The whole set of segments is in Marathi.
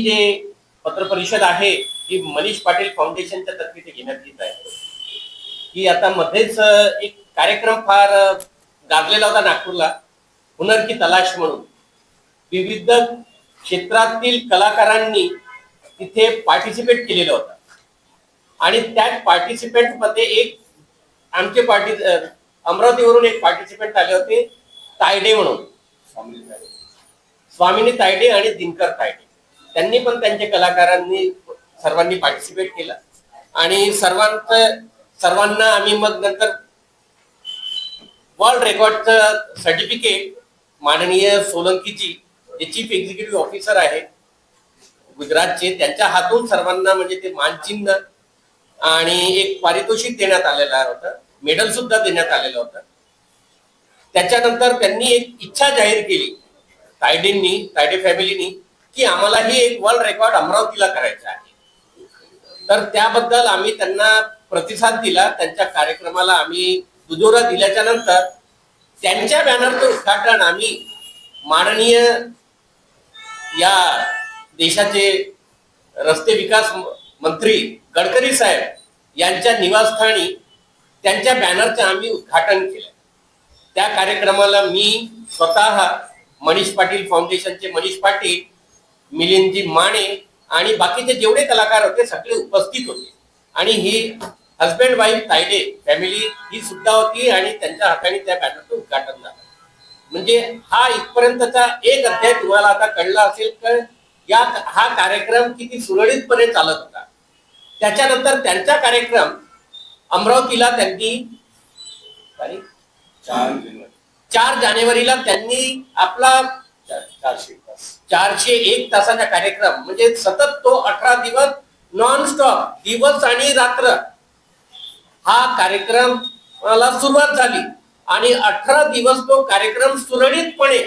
जे पत्रपरिषद आहे ही मनीष पाटील फाउंडेशनच्या तर्फे ते घेण्यात येत आहे. की आता मध्येच एक कार्यक्रम फार गाजलेला होता नागपूरला हुनर की तलाश म्हणून. विविध क्षेत्रातील कलाकारांनी तिथे पार्टिसिपेट केलेलं होतं. आणि त्या पार्टिसिपेंटमध्ये एक आमचे पार्टी अमरावतीवरून एक पार्टिसिपेंट आले होते तायडे म्हणून. स्वामिनी तायडे आणि दिनकर तायडे. त्यांनी पण त्यांच्या कलाकारांनी सर्वांनी पार्टिसिपेट केलं. आणि सर्वांचं सर्वांना आम्ही मग नंतर वर्ल्ड रेकॉर्डचं सर्टिफिकेट माननीय सोलंकीजी जे चीफ एक्झिक्युटिव्ह ऑफिसर आहे गुजरातचे त्यांच्या हातून सर्वांना म्हणजे ते मानचिन्ह आणि एक पारितोषिक देण्यात आलेलं होतं. मेडल सुद्धा देण्यात आलेलं होतं. त्याच्यानंतर त्यांनी एक इच्छा जाहीर केली. तायडेंनी तायडे फॅमिलीनी की आम्हालाही एक वर्ल्ड रेकॉर्ड अमरावतीला करायचा आहे. तर त्याबद्दल आम्ही त्यांना प्रतिसाद दिला त्यांच्या कार्यक्रमाला आम्ही दुजोरा दिल्याच्या नंतर त्यांच्या बॅनरचं उद्घाटन आम्ही माननीय या देशाचे रस्ते विकास मंत्री गडकरी साहेब यांच्या निवासस्थानी त्यांच्या बॅनरचं आम्ही उद्घाटन केलं. त्या कार्यक्रमाला मी स्वतः मनीष पाटील फाउंडेशनचे मनीष पाटील मिलिंदजी माने आणि बाकीचे जेवढे कलाकार होते सगळे उपस्थित होते. आणि ही हजबंड वाईफ तायडे फॅमिली ही सुद्धा होती आणि त्यांच्या हाताने त्या बॅनरचं उद्घाटन झालं. म्हणजे हा इथपर्यंतचा एक अध्याय तुम्हाला आता कळला असेल तर या हा कार्यक्रम किती सुरळीतपणे चालत होता. त्याच्यानंतर त्यांचा कार्यक्रम अमरावतीला त्यांनी चार जानेवारीला त्यांनी आपला चारशे तास. चारशे एक तासाचा कार्यक्रम. म्हणजे सतत तो अठरा दिवस नॉन स्टॉप दिवस आणि रात्र. हा कार्यक्रम सुरुवात झाली. आणि अठरा दिवस तो कार्यक्रम सुरळीतपणे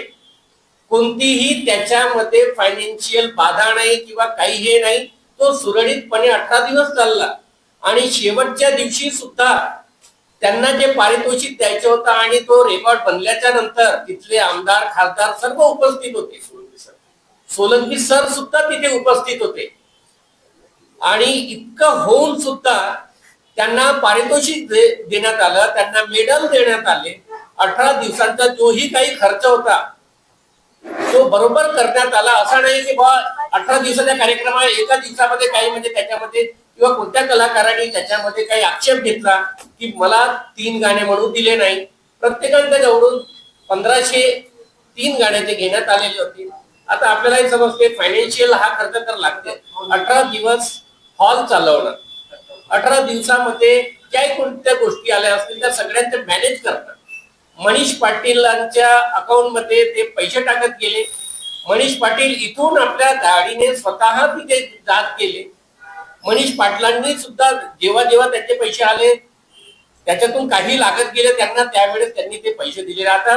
कोणतीही त्याच्यामध्ये फायनान्शियल बाधा नाही किंवा काही हे नाही तो सुरळीतपणे अठरा दिवस चालला. आणि शेवटच्या दिवशी सुद्धा त्यांना जे पारितोषिक द्यायचं होतं आणि तो रेकॉर्ड बनल्याच्या नंतर तिथले आमदार खासदार सर्व उपस्थित होते. सोलंकी सर सुद्धा तिथे उपस्थित होते. आणि इतकं होऊन सुद्धा त्यांना पारितोषिक दे- देण्यात आलं त्यांना मेडल देण्यात आले. अठरा दिवसांचा जोही काही खर्च होता. तो बरोबर करण्यात आला. असा नाही की बा अठरा दिवसाच्या कार्यक्रमात एका दिवसामध्ये काही म्हणजे त्याच्यामध्ये किंवा कोणत्या कलाकारांनी त्याच्यामध्ये काही आक्षेप घेतला की मला तीन गाणे म्हणून दिले नाही? प्रत्येकांच्या जवळून पंधराशे तीन गाण्याचे घेण्यात आलेले होते. आता आपल्यालाही समजते फायनान्शियल हा खर्च तर लागते अठरा दिवस हॉल चालवणं. अठरा दिवसामध्ये काही कोणत्या गोष्टी आल्या असतील त्या सगळ्यांचे मॅनेज करणं. मनीष पाटीलांच्या अकाउंटमध्ये ते पैसे टाकत गेले. मनीष पाटील इथून आपल्या गाडीने स्वतः तिथे जात गेले. मनीष पाटलांनी सुद्धा जेव्हा जेव्हा त्याचे पैसे आले त्याच्यातून काही लागत गेले त्यांना त्यावेळेस त्यांनी ते पैसे दिले आता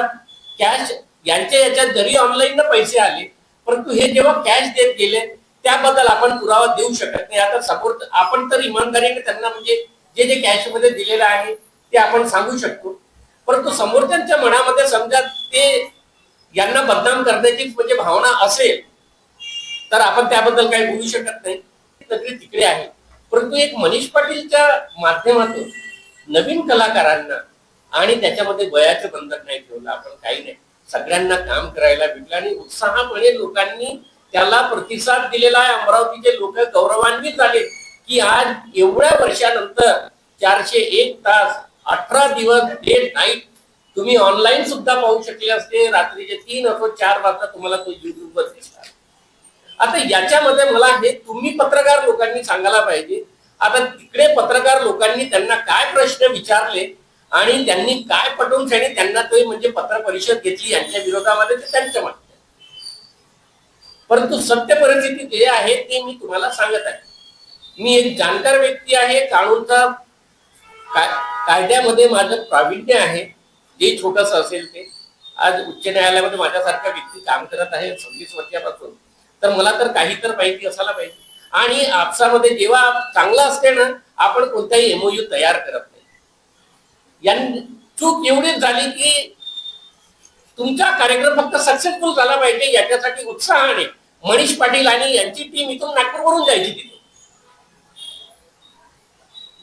कॅश यांच्या याच्यात जरी ऑनलाईन पैसे आले परंतु हे जेव्हा कॅश देत गेले त्याबद्दल आपण पुरावा देऊ शकत नाही. आता सपोर्ट आपण तर इमानदारीने त्यांना म्हणजे जे जे कॅशमध्ये दिलेलं आहे ते आपण सांगू शकतो. परंतु समोरच्यांच्या मनामध्ये समजा ते यांना बदनाम करण्याची म्हणजे भावना असेल तर आपण त्याबद्दल काही बोलू शकत नाही. सगळी तिकडे आहे. परंतु एक मनीष पाटीलच्या माध्यमातून नवीन कलाकारांना आणि त्याच्यामध्ये वयाचं बंधन नाही ठेवलं आपण काही नाही. सगळ्यांना काम करायला भेटलं आणि उत्साहामुळे लोकांनी त्याला प्रतिसाद दिलेला आहे. अमरावतीचे लोक गौरवान्वित झाले की आज एवढ्या वर्षानंतर चारशे एक तास अठरा दिवस डे नाईट तुम्ही ऑनलाईन सुद्धा पाहू शकले असते. रात्रीचे तीन असो चार वाजता तुम्हाला तो युट्यूबवर दिसणार. आता याच्यामध्ये मला हे तुम्ही पत्रकार लोकांनी सांगायला पाहिजे. आता तिकडे पत्रकार लोकांनी त्यांना काय प्रश्न विचारले आणि त्यांनी काय पटवून त्यांनी त्यांना ते म्हणजे पत्र परिषद घेतली यांच्या विरोधामध्ये ते त्यांच्या मागण्या परंतु सत्य परिस्थिती जे आहे ते मी तुम्हाला सांगत आहे. मी एक जाणकार व्यक्ती आहे कानूनचा काय- कायद्यामध्ये माझं प्रावीण्य आहे. जे छोटस असेल ते. आज उच्च न्यायालयामध्ये माझ्यासारखा व्यक्ती काम करत आहे सव्वीस वर्षापासून. तर मला तर काही तर माहिती असायला पाहिजे. आणि आपसामध्ये जेव्हा चांगलं असते ना आपण कोणताही एमओयू तयार करत नाही. यां चूक एवढीच झाली की तुमचा कार्यक्रम फक्त सक्सेसफुल झाला पाहिजे याच्यासाठी उत्साहाने. मनीष पाटील आणि यांची टीम इथून नागपूरवरून जायची तिथे.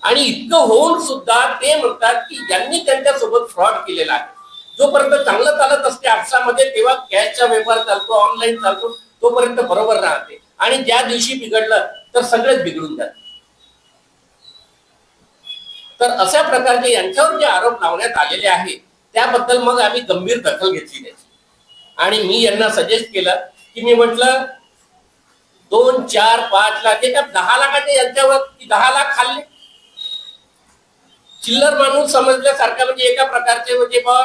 आणि इतकं होऊन सुद्धा ते म्हणतात की ज्यांनी त्यांच्यासोबत फ्रॉड केलेला आहे. जोपर्यंत चांगलं चालत असते आपसामध्ये तेव्हा कॅशचा व्यवहार चालतो ऑनलाईन चालतो. तोपर्यंत बरोबर राहते. आणि ज्या दिवशी बिघडलं तर सगळेच बिघडून जाते तर अशा प्रकारचे यांच्यावर जे आरोप लावण्यात आलेले आहेत त्याबद्दल मग आम्ही गंभीर दखल घेतली त्याची आणि मी यांना सजेस्ट केलं की मी म्हटलं दोन चार पाच लाख हे दहा लाखाचे यांच्यावर दहा लाख खाल्ले? चिल्लर माणूस समजल्यासारखा म्हणजे एका प्रकारचे म्हणजे बघ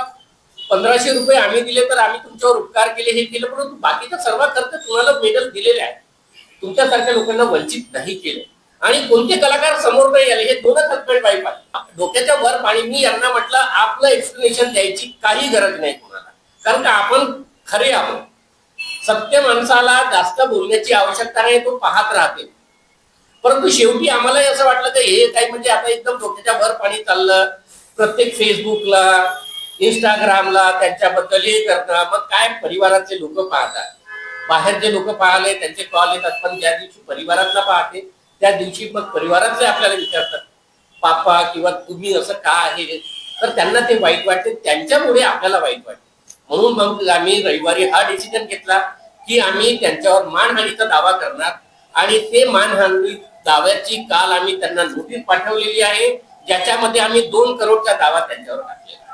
पंधराशे रुपये आम्ही दिले तर आम्ही तुमच्यावर उपकार केले हे केलं परंतु बाकीचा सर्व खर्च तुम्हाला मेडल दिलेले आहे. तुमच्यासारख्या लोकांना वंचित नाही केले. आणि कोणते कलाकार समोर नाही आले हे दोनच हसबंड वाईफ आहे डोक्याच्या वर पाणी मी यांना म्हटलं आपलं एक्सप्लेनेशन द्यायची काही गरज नाही कोणाला. कारण का आपण खरे आहोत. सत्य माणसाला जास्त बोलण्याची आवश्यकता नाही तो पाहत राहते. परंतु शेवटी आम्हालाही असं वाटलं की हे काही म्हणजे आता एकदम डोक्याच्या वर पाणी चाललं. प्रत्येक फेसबुकला इंस्टाग्रामला त्यांच्याबद्दल हे करता. मग काय परिवारातले लोक पाहतात? बाहेरचे लोक पाहले त्यांचे कॉल येतात. पण ज्या दिवशी परिवारातला पाहते त्या दिवशी मग परिवारातले आपल्याला विचारतात. पापा किंवा तुम्ही असं का आहे? तर त्यांना ते वाईट वाटते. त्यांच्यामुळे आपल्याला वाईट वाटते. म्हणून मग आम्ही रविवारी हा डिसिजन घेतला की आम्ही त्यांच्यावर मानहानीचा दावा करणार. आणि ते मानहानी दाव्याची काल आम्ही त्यांना नोटीस पाठवलेली आहे. ज्याच्यामध्ये आम्ही दोन करोडचा दावा त्यांच्यावर टाकलेला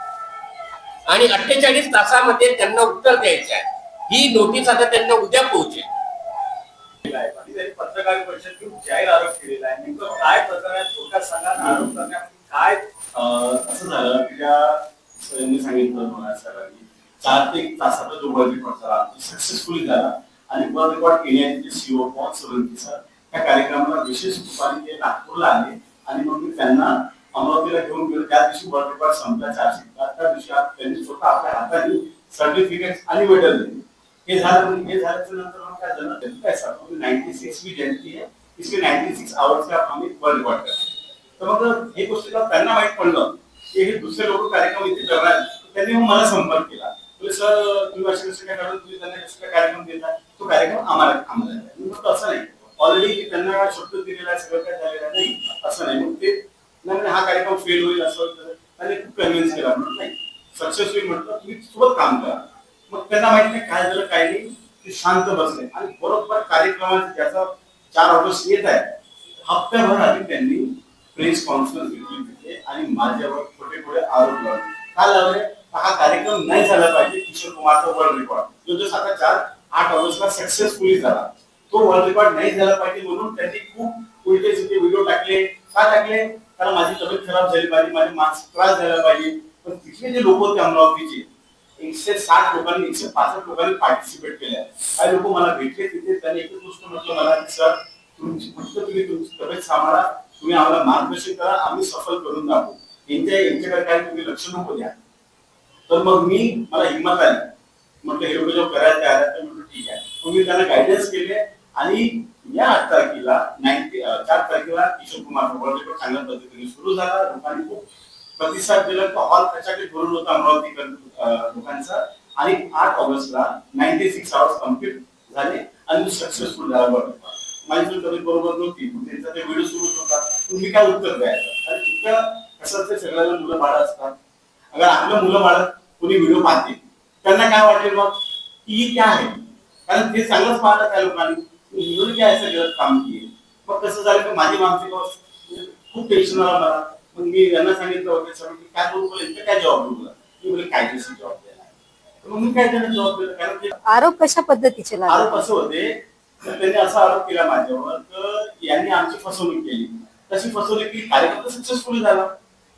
आणि अठ्ठेचाळीस तासामध्ये त्यांना उत्तर द्यायचे आहे. ही नोटीस आता त्यांना उद्या पोहोचेल. केला आहे. आणि पत्रकार परिषद घेऊन जाहीर आरोप केलेला आहे. नेमकं काय प्रकरण आहे? थोडक्यात सांगा आरोप करण्यामध्ये काय अं, असं झालं की त्या सरांनी सांगितलं मला सरांनी चार ते एक तासाचा जो वर्ल्ड रेकॉर्ड झाला सक्सेसफुली झाला. आणि वर्ल्ड रेकॉर्ड केण्याचे सीओ पॉन सोलंकी सर त्या कार्यक्रमाला विशेष रूपाने ते नागपूरला आले. आणि मग मी त्यांना अमरावतीला घेऊन गेलो. त्या दिवशी वर्ल्ड रेकॉर्ड संपला. चारशे त्या दिवशी त्यांनी स्वतः आपल्या हाताने सर्टिफिकेट आणि मेडल दिले. हे झालं म्हणजे, हे झाल्याच्यानंतर मग काय झालं? त्यांनी काय सांगतो नाईन्टी सिक्स वी जयंती आहे. इसके नाईन्टी सिक्स आवर्स का आम्ही वर्ल्ड रेकॉर्ड करतो तर मग हे गोष्ट त्यांना माहीत पडलं. की हे दुसरे लोक कार्यक्रम इथे करणार त्यांनी मग मला संपर्क केला. सर तुम्ही असे कसं काय करतो तुम्ही त्यांना कसं काय कार्यक्रम देता? तो कार्यक्रम आम्हाला आम्हाला असं नाही. ऑलरेडी त्यांना शब्द दिलेला आहे सगळं काय झालेलं नाही असं नाही. मग ते नाही हा कार्यक्रम फेल होईल असं होईल. त्यांनी खूप कन्व्हिन्स केला. नाही सक्सेस होईल म्हटलं तुम्ही सोबत काम करा. मग त्यांना माहीत नाही काय झालं काय नाही. ते शांत बसले. आणि बरोबर कार्यक्रमात ज्याचा चार ऑगस्ट येत आहे हप्त्याभर आधी त्यांनी प्रेस कॉन्फरन्स घेतली तिथे आणि माझ्यावर छोटे छोटे आरोप लावले. का लावले? हा कार्यक्रम नाही झाला पाहिजे किशोर कुमारचा वर्ल्ड रेकॉर्ड जो जो आता चार आठ ऑगस्टला सक्सेसफुली झाला. तो वर्ल्ड रेकॉर्ड नाही झाला पाहिजे म्हणून त्यांनी खूप उलटे व्हिडिओ टाकले. का टाकले? कारण माझी तब्येत खराब झाली पाहिजे माझे मानसिक त्रास झाला पाहिजे. पण तिथले जे लोक होते अमरावतीचे एकशे साठ लोकांनी एकशे पासष्ट लोकांनी पार्टिसिपेट केले काही लोक मला भेटले तिथे त्यांनी एकच गोष्ट म्हटलं मला की सर तुमची फक्त तुम्ही तुमची तब्येत सांभाळा तुम्ही आम्हाला मार्गदर्शन करा आम्ही सफल करून दाखवू यांच्या यांच्याकडे काही तुम्ही लक्ष नको द्या. तर मग मी मला हिंमत आली. म्हटलं हे लोक जेव्हा करायला तयार आहे तर म्हटलं ठीक आहे. मग मी त्यांना गायडन्स केले आणि या आठ तारखेला नाईन चार तारखेला किशोर कुमार वर्ल्ड चांगल्या पद्धतीने सुरू झाला. लोकांनी खूप प्रतिसाद दिला. तो हॉल त्याच्याकडे भरून होता अमरावतीकर लोकांचा. आणि आठ ऑगस्टला नाईन्टी सिक्स आवर्स कंप्लीट झाले आणि सक्सेसफुल झाला वर्ल्ड माझी तब्येत बरोबर नव्हती. त्यांचा ते व्हिडिओ सुरू होता. तुम्ही काय उत्तर द्यायचं? आणि तुमच्या कसं सगळ्या सगळ्यांना मुलं बाळ असतात. अगर आपलं मुलं बाळ कोणी व्हिडिओ पाहते त्यांना काय वाटेल मग? की ही काय आहे. कारण ते चांगलंच पाहतात त्या लोकांनी. काय असं गलत काम किए मग कसं झालं की माझी मानसिक अवस्था खूप टेन्शन आला मला. मग मी यांना सांगितलं होते सर की काय बोलू बोले इतकं काय जबाब देऊ तुला मी बोले कायदेशीर देणार तर मग मी काय त्यांना जबाब दिला? कारण आरोप कशा पद्धतीचे आरोप असे होते तर त्यांनी असा आरोप केला माझ्यावर तर यांनी आमची फसवणूक केली. तशी फसवणूक केली. कार्यक्रम सक्सेसफुल झाला.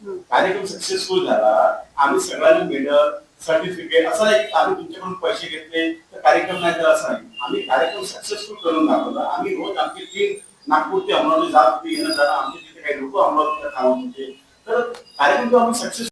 कार्यक्रम सक्सेसफुल झाला. आम्ही सगळ्यांनी मेडल सर्टिफिकेट असं एक की आम्ही तुमच्याकडून पैसे घेतले तर कार्यक्रम नाही तर असं नाही. आम्ही कार्यक्रम सक्सेसफुल करून दाखवला. आम्ही रोज आमची टीम नागपूर ते अमरावती जात येणं जाणं आमचे तिथे काही लोक अमरावतीला थांबत होते. तर कार्यक्रम तो आम्ही सक्सेस